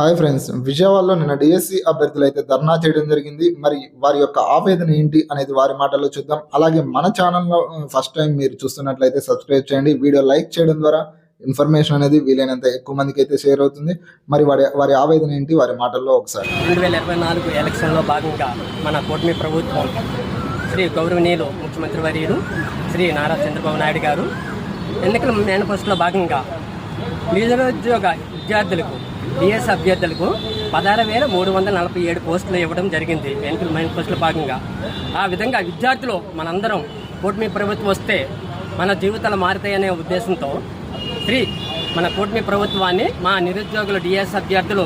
Hi friends విజయవాడలో నిన్న DSC అభ్యర్థులు అయితే ధర్నా చేయడం జరిగింది. మరి వారి యొక్క ఆవేదన ఏంటి అనేది వారి మాటల్లో చూద్దాం. అలాగే మన ఛానల్లో ఫస్ట్ టైం మీరు చూస్తున్నట్లయితే సబ్స్క్రైబ్ చేయండి. వీడియో లైక్ చేయడం ద్వారా ఇన్ఫర్మేషన్ అనేది వీలైనంత ఎక్కువ మందికి అయితే షేర్ అవుతుంది. మరి వారి వారి ఆవేదన ఏంటి వారి మాటల్లో ఒకసారి. రెండు వేల ఇరవై నాలుగు ఎలక్షన్లో భాగంగా మన కూటమి ప్రభుత్వం శ్రీ గౌరవనీయులు ముఖ్యమంత్రి వర్యులు శ్రీ నారా చంద్రబాబు నాయుడు గారు ఎన్నికల మేనిఫెస్టోలో భాగంగా నిరుద్యోగ విద్యార్థులకు డిఎస్ అభ్యర్థులకు పదహారు వేల మూడు వందల నలభై ఏడు పోస్టులు ఇవ్వడం జరిగింది. ఎన్నికల మేనిఫెస్టోలో భాగంగా. ఆ విధంగా విద్యార్థులు మనందరం కూటమి ప్రభుత్వం వస్తే మన జీవితాలు మారుతాయనే ఉద్దేశంతో శ్రీ మన కూటమి ప్రభుత్వాన్ని మా నిరుద్యోగులు డిఎస్ అభ్యర్థులు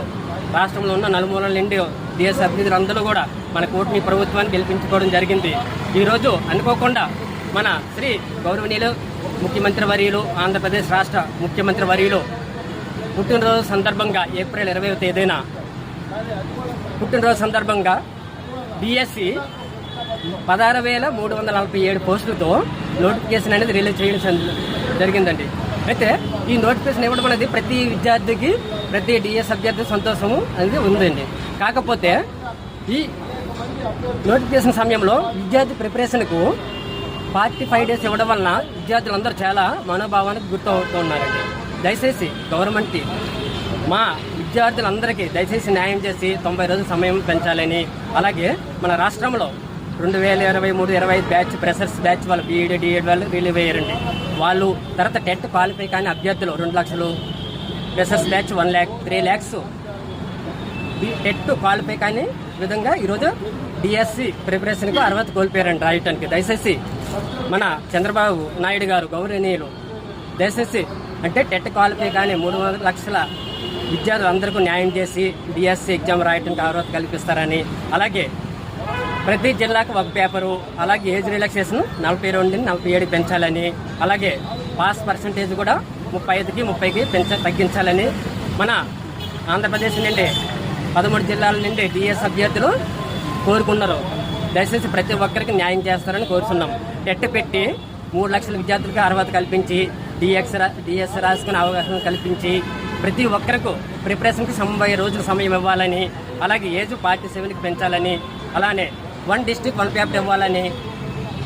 రాష్ట్రంలో ఉన్న నలుమూలల నుండి డిఎస్ అభ్యర్థులు అందరూ కూడా మన కూటమి ప్రభుత్వాన్ని గెలిపించుకోవడం జరిగింది. ఈరోజు అనుకోకుండా మన శ్రీ గౌరవనీయులు ముఖ్యమంత్రి వర్యులు ఆంధ్రప్రదేశ్ రాష్ట్ర ముఖ్యమంత్రి వర్యులు పుట్టినరోజు సందర్భంగా ఏప్రిల్ ఇరవై తేదీన పుట్టినరోజు సందర్భంగా డిఎస్సి పదహారు వేల మూడు వందల నలభై ఏడు పోస్టులతో నోటిఫికేషన్ అనేది రిలీజ్ చేయడం జరిగిందండి. అయితే ఈ నోటిఫికేషన్ ఇవ్వడం అనేది ప్రతి విద్యార్థికి ప్రతి డిఎస్ అభ్యర్థి సంతోషము అనేది ఉందండి. కాకపోతే ఈ నోటిఫికేషన్ సమయంలో విద్యార్థి ప్రిపరేషన్కు ఫార్టీ ఫైవ్ డేస్ ఇవ్వడం వలన విద్యార్థులందరూ చాలా మనోభావానికి గుర్తవుతున్నారండి దయచేసి గవర్నమెంట్ మా విద్యార్థులందరికీ దయచేసి న్యాయం చేసి తొంభై రోజుల సమయం పెంచాలని. అలాగే మన రాష్ట్రంలో రెండు వేల ఇరవై మూడు ఇరవై ఐదు బ్యాచ్ ప్రెషర్స్ బ్యాచ్ వాళ్ళు బీఈడి డిఎడ్ వాళ్ళు రిలీవ్ అయ్యారండి. వాళ్ళు తర్వాత టెట్ క్వాలిఫై కానీ అభ్యర్థులు రెండు లక్షలు freshers batch one lakh three lakhs. TET qualify కానీ విధంగా ఈరోజు డిఎస్సి ప్రిపరేషన్కు అర్హత కోల్పోయారండి రాయటానికి. దయచేసి మన చంద్రబాబు నాయుడు గారు గౌరవనీయులు దయచేసి అంటే టెట్ క్వాలిఫై కానీ మూడు వందల లక్షల విద్యార్థులందరికీ న్యాయం చేసి డిఎస్సి ఎగ్జామ్ రాయటానికి అర్హత కల్పిస్తారని. అలాగే ప్రతి జిల్లాకు ఒక పేపరు అలాగే ఏజ్ రిలాక్సేషన్ నలభై రెండు నలభై ఏడు పెంచాలని అలాగే పాస్ పర్సంటేజ్ కూడా ముప్పై ఐదుకి ముప్పైకి పెంచ తగ్గించాలని మన ఆంధ్రప్రదేశ్ నుండి పదమూడు జిల్లాల నుండి డిఎస్ అభ్యర్థులు కోరుకున్నారు. దయచేసి ప్రతి ఒక్కరికి న్యాయం చేస్తారని కోరుతున్నాం టెట్ పెట్టి మూడు లక్షల విద్యార్థులకు అర్హత కల్పించి డిఎక్స్ డిఎస్ రాసుకునే అవకాశం కల్పించి ప్రతి ఒక్కరికి ప్రిపరేషన్కి తొంభై రోజుల సమయం ఇవ్వాలని అలాగే ఏజ్ పార్టీ సెవెన్కి పెంచాలని అలానే వన్ డిస్టిక్ వన్ పేపర్ ఇవ్వాలని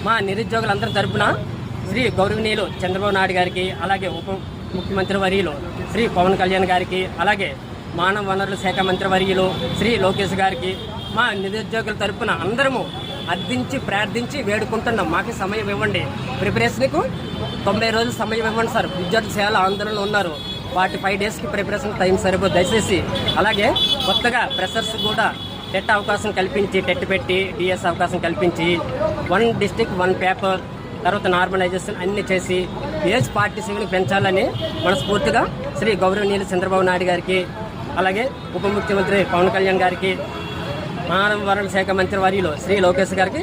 మా నిరుద్యోగులందరి తరపున శ్రీ గౌరవనీయులు చంద్రబాబు నాయుడు గారికి అలాగే ఉప ముఖ్యమంత్రి వర్యులు శ్రీ పవన్ కళ్యాణ్ గారికి అలాగే మానవ వనరుల శాఖ మంత్రి వర్యులు శ్రీ లోకేష్ గారికి మా నిరుద్యోగుల తరపున అందరము అర్థించి ప్రార్థించి వేడుకుంటున్నాం. మాకు సమయం ఇవ్వండి. ప్రిపరేషన్కు తొంభై రోజులు సమయం ఇవ్వండి సార్. విద్యార్థులు చాలా ఆందోళనలు ఉన్నారు. వాటి ఫైవ్ డేస్కి ప్రిపరేషన్ టైం సరిపోదు. దయచేసి అలాగే కొత్తగా ప్రెషర్స్ కూడా టెట్ అవకాశం కల్పించి టెట్ పెట్టి డిఎస్ అవకాశం కల్పించి వన్ డిస్టిక్ వన్ పేపర్ తర్వాత నార్మలైజేషన్ అన్ని చేసి ఏజ్ పార్టీ పెంచాలని మనస్ఫూర్తిగా శ్రీ గౌరవనీయులు చంద్రబాబు నాయుడు గారికి అలాగే ఉప ముఖ్యమంత్రి పవన్ కళ్యాణ్ గారికి మానవ వనరుల శాఖ మంత్రి వర్యులు శ్రీ లోకేష్ గారికి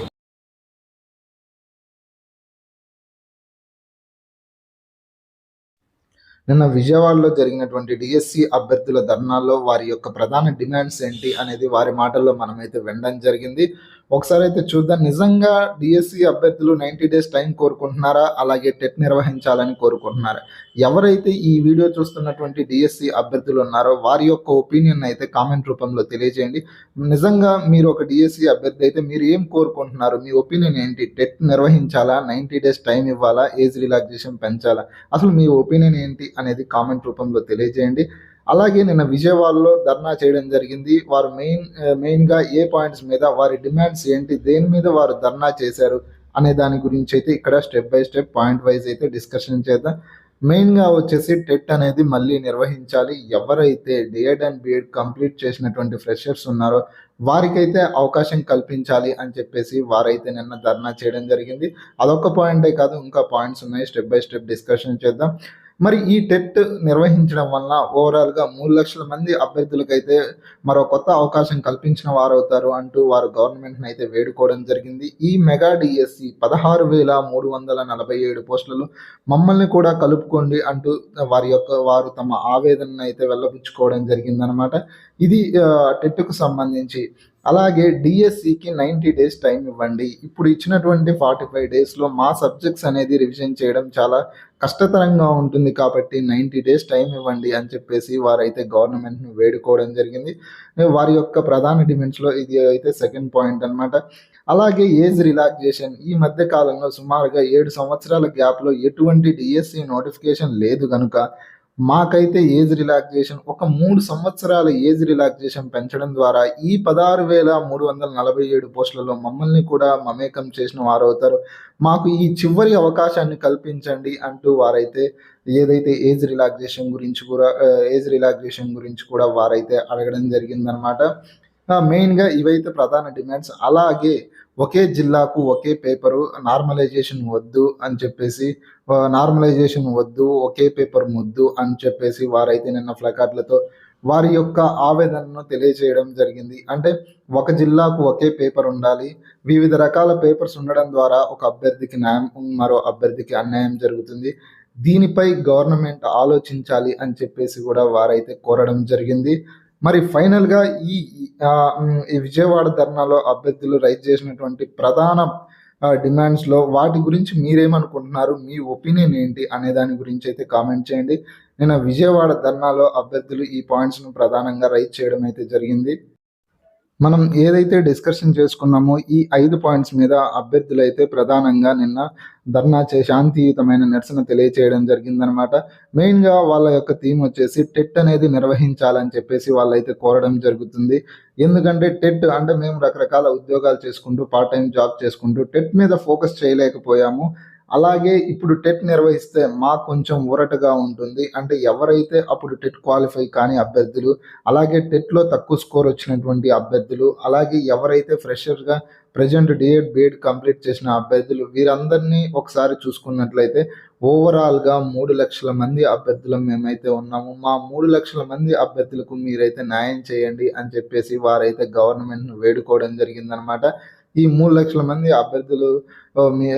నిన్న విజయవాడలో జరిగినటువంటి డిఎస్సి అభ్యర్థుల ధర్నాల్లో వారి యొక్క ప్రధాన డిమాండ్స్ ఏంటి అనేది వారి మాటల్లో మనమైతే వినడం జరిగింది. ఒకసారి అయితే చూద్దాం. నిజంగా డిఎస్సి అభ్యర్థులు నైంటీ డేస్ టైం కోరుకుంటున్నారా? అలాగే టెట్ నిర్వహించాలని కోరుకుంటున్నారా? ఎవరైతే ఈ వీడియో చూస్తున్నటువంటి డిఎస్సి అభ్యర్థులు ఉన్నారో వారి యొక్క ఒపీనియన్ అయితే కామెంట్ రూపంలో తెలియజేయండి. నిజంగా మీరు ఒక డిఎస్సి అభ్యర్థి అయితే మీరు ఏం కోరుకుంటున్నారు? మీ ఒపీనియన్ ఏంటి? టెట్ నిర్వహించాలా? నైంటీ డేస్ టైం ఇవ్వాలా? ఏజ్ రిలాక్సేషన్ పెంచాలా? అసలు మీ ఒపీనియన్ ఏంటి? అనేది కామెంట్ రూపంలో తెలియజేయండి. అలాగే నిన్న విజయవాడలో ధర్నా చేయడం జరిగింది. వారు మెయిన్ మెయిన్గా ఏ పాయింట్స్ మీద వారి డిమాండ్స్ ఏంటి దేని మీద వారు ధర్నా చేశారు అనే దాని గురించి అయితే ఇక్కడ step by step point wise అయితే డిస్కషన్ చేద్దాం. మెయిన్గా వచ్చేసి టెట్ అనేది మళ్ళీ నిర్వహించాలి. ఎవరైతే D Ed and B Ed complete చేసినటువంటి ఫ్రెషర్స్ ఉన్నారో వారికైతే అవకాశం కల్పించాలి అని చెప్పేసి వారైతే నిన్న ధర్నా చేయడం జరిగింది. అదొక పాయింటే కాదు ఇంకా పాయింట్స్ ఉన్నాయి. స్టెప్ బై స్టెప్ డిస్కషన్ చేద్దాం. మరి ఈ టెట్ నిర్వహించడం వలన ఓవరాల్గా మూడు లక్షల మంది అభ్యర్థులకైతే మరో కొత్త అవకాశం కల్పించిన వారవుతారు అంటూ వారు గవర్నమెంట్ని అయితే వేడుకోవడం జరిగింది. ఈ మెగా డిఎస్సి పదహారు వేల మూడు వందల నలభై ఏడు పోస్టులలో మమ్మల్ని కూడా కలుపుకోండి అంటూ వారి యొక్క వారు తమ ఆవేదనను అయితే వెళ్ళబుచ్చుకోవడం జరిగిందనమాట ఇది టెట్కు సంబంధించి అలాగే డిఎస్సికి నైంటీ డేస్ టైం ఇవ్వండి. ఇప్పుడు ఇచ్చినటువంటి ఫార్టీ ఫైవ్ డేస్లో మా సబ్జెక్ట్స్ అనేది రివిజన్ చేయడం చాలా కష్టతరంగా ఉంటుంది కాబట్టి నైంటీ డేస్ టైం ఇవ్వండి అని చెప్పేసి వారైతే గవర్నమెంట్ని వేడుకోవడం జరిగింది. వారి యొక్క ప్రధాన డిమాండ్స్లో ఇది అయితే సెకండ్ పాయింట్ అనమాట అలాగే ఏజ్ రిలాక్సేషన్ ఈ మధ్య కాలంలో సుమారుగా ఏడు సంవత్సరాల గ్యాప్లో ఎటువంటి డిఎస్సి నోటిఫికేషన్ లేదు కనుక మాకైతే ఏజ్ రిలాక్సేషన్ ఒక మూడు సంవత్సరాల ఏజ్ రిలాక్సేషన్ పెంచడం ద్వారా ఈ పదహారు వేల మూడు వందల నలభై ఏడు పోస్టులలో మమ్మల్ని కూడా మమేకం చేసిన వారు అవుతారు మాకు ఈ చివరి అవకాశాన్ని కల్పించండి అంటూ వారైతే ఏదైతే ఏజ్ రిలాక్సేషన్ గురించి కూడా ఏజ్ రిలాక్సేషన్ గురించి కూడా వారైతే అడగడం జరిగిందనమాట. మెయిన్గా ఇవైతే ప్రధాన డిమాండ్స్. అలాగే ఒకే జిల్లాకు ఒకే పేపరు నార్మలైజేషన్ వద్దు అని చెప్పేసి నార్మలైజేషన్ వద్దు ఒకే పేపర్ ముద్దు అని చెప్పేసి వారైతే నిన్న ఫ్లకార్డులతో వారి యొక్క ఆవేదనను తెలియజేయడం జరిగింది. అంటే ఒక జిల్లాకు ఒకే పేపర్ ఉండాలి వివిధ రకాల పేపర్స్ ఉండడం ద్వారా ఒక అభ్యర్థికి న్యాయం మరో అభ్యర్థికి అన్యాయం జరుగుతుంది. దీనిపై గవర్నమెంట్ ఆలోచించాలి అని చెప్పేసి కూడా వారైతే కోరడం జరిగింది. మరి ఫైనల్గా ఈ ఈ విజయవాడ ధర్నాలో అభ్యర్థులు రైజ్ చేసినటువంటి ప్రధాన డిమాండ్స్లో వాటి గురించి మీరేమనుకుంటున్నారు? మీ ఒపీనియన్ ఏంటి? అనే దాని గురించి అయితే కామెంట్ చేయండి. నేను విజయవాడ ధర్నాలో అభ్యర్థులు ఈ పాయింట్స్ను ప్రధానంగా రైజ్ చేయడం అయితే జరిగింది. మనం ఏదైతే డిస్కషన్ చేసుకున్నామో ఈ ఐదు పాయింట్స్ మీద అభ్యర్థులు అయితే ప్రధానంగా నిన్న ధర్నా చే శాంతియుతమైన నిరసన తెలియచేయడం జరిగిందనమాట మెయిన్గా వాళ్ళ యొక్క థీమ్ వచ్చేసి టెట్ అనేది నిర్వహించాలని చెప్పేసి వాళ్ళైతే కోరడం జరుగుతుంది. ఎందుకంటే టెట్ అంటే మేము రకరకాల ఉద్యోగాలు చేసుకుంటూ పార్ట్ టైం జాబ్ చేసుకుంటూ టెట్ మీద ఫోకస్ చేయలేకపోయాము. అలాగే ఇప్పుడు టెట్ నిర్వహిస్తే మాకు కొంచెం ఊరటగా ఉంటుంది. అంటే ఎవరైతే అప్పుడు టెట్ క్వాలిఫై కాని అభ్యర్థులు అలాగే టెట్లో తక్కువ స్కోర్ వచ్చినటువంటి అభ్యర్థులు అలాగే ఎవరైతే ఫ్రెషర్గా ప్రజెంట్ డిఎడ్ బిఎడ్ కంప్లీట్ చేసిన అభ్యర్థులు వీరందరినీ ఒకసారి చూసుకున్నట్లయితే ఓవరాల్గా మూడు లక్షల మంది అభ్యర్థులు మేమైతే ఉన్నాము. మా మూడు లక్షల మంది అభ్యర్థులకు మీరైతే న్యాయం చేయండి అని చెప్పేసి వారైతే గవర్నమెంట్ను వేడుకోవడం జరిగిందనమాట. ఈ మూడు లక్షల మంది అభ్యర్థులు మీ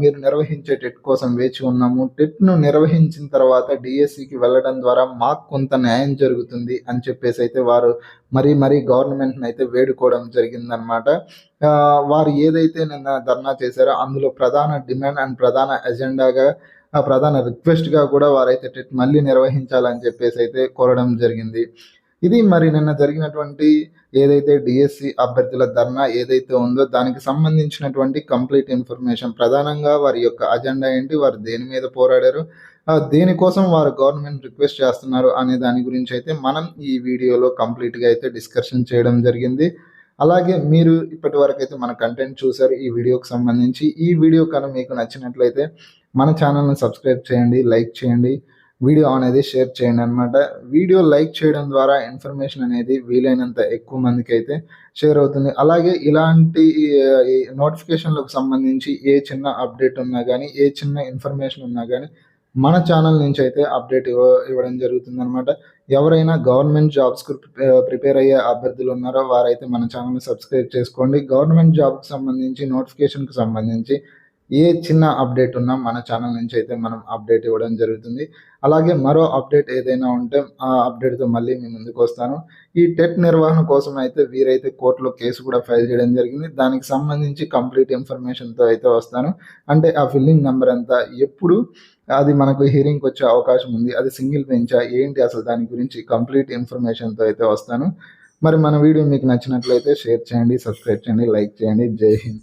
మీరు నిర్వహించే టెట్ కోసం వేచి ఉన్నాము. టెట్ను నిర్వహించిన తర్వాత డిఎస్సికి వెళ్ళడం ద్వారా మాకు కొంత న్యాయం జరుగుతుంది అని చెప్పేసి అయితే వారు మరీ మరీ గవర్నమెంట్ని అయితే వేడుకోవడం జరిగిందనమాట వారు ఏదైతే నిన్న ధర్నా చేశారో అందులో ప్రధాన డిమాండ్ అండ్ ప్రధాన ఎజెండాగా ప్రధాన రిక్వెస్ట్గా కూడా వారైతే టెట్ మళ్ళీ నిర్వహించాలని చెప్పేసి అయితే కోరడం జరిగింది. ఇది మరి నిన్న జరిగినటువంటి ఏదైతే డిఎస్సి అభ్యర్థుల ధర్నా ఏదైతే ఉందో దానికి సంబంధించినటువంటి కంప్లీట్ ఇన్ఫర్మేషన్ ప్రధానంగా వారి యొక్క అజెండా ఏంటి వారు దేని మీద పోరాడారు దేనికోసం వారు గవర్నమెంట్ రిక్వెస్ట్ చేస్తున్నారు అనే దాని గురించి అయితే మనం ఈ వీడియోలో కంప్లీట్గా అయితే డిస్కషన్ చేయడం జరిగింది. అలాగే మీరు ఇప్పటి వరకు అయితే మన కంటెంట్ చూసారు ఈ వీడియోకి సంబంధించి. ఈ వీడియో కనుక మీకు నచ్చినట్లయితే మన ఛానల్ని సబ్స్క్రైబ్ చేయండి లైక్ చేయండి. వీడియో అనేది షేర్ చేయండి అనమాట వీడియో లైక్ చేయడం ద్వారా ఇన్ఫర్మేషన్ అనేది వీలైనంత ఎక్కువ మందికి అయితే షేర్ అవుతుంది. అలాగే ఇలాంటి నోటిఫికేషన్లకు సంబంధించి ఏ చిన్న అప్డేట్ ఉన్నా కానీ ఏ చిన్న ఇన్ఫర్మేషన్ ఉన్నా కానీ మన ఛానల్ నుంచి అయితే అప్డేట్ ఇవ్వ ఇవ్వడం జరుగుతుంది అనమాట ఎవరైనా గవర్నమెంట్ జాబ్స్కు ప్రిపేర్ అయ్యే అభ్యర్థులు ఉన్నారో వారైతే మన ఛానల్ని సబ్స్క్రైబ్ చేసుకోండి. గవర్నమెంట్ జాబ్కి సంబంధించి నోటిఫికేషన్కి సంబంధించి ఏ చిన్న అప్డేట్ ఉన్నా మన ఛానల్ నుంచి అయితే మనం అప్డేట్ ఇవ్వడం జరుగుతుంది. అలాగే మరో అప్డేట్ ఏదైనా ఉంటే ఆ అప్డేట్తో మళ్ళీ మీ ముందుకు వస్తాను. ఈ టెట్ నిర్వహణ కోసం అయితే వీరైతే కోర్టులో కేసు కూడా ఫైల్ చేయడం జరిగింది. దానికి సంబంధించి కంప్లీట్ ఇన్ఫర్మేషన్తో అయితే వస్తాను. అంటే ఆ ఫిల్లింగ్ నెంబర్ ఎంత ఎప్పుడు అది మనకు హీరింగ్కి వచ్చే అవకాశం ఉంది. అది సింగిల్ బెంచా ఏంటి అసలు దాని గురించి కంప్లీట్ ఇన్ఫర్మేషన్తో అయితే వస్తాను. మరి మన వీడియో మీకు నచ్చినట్లయితే షేర్ చేయండి సబ్స్క్రైబ్ చేయండి లైక్ చేయండి. జై హింద్.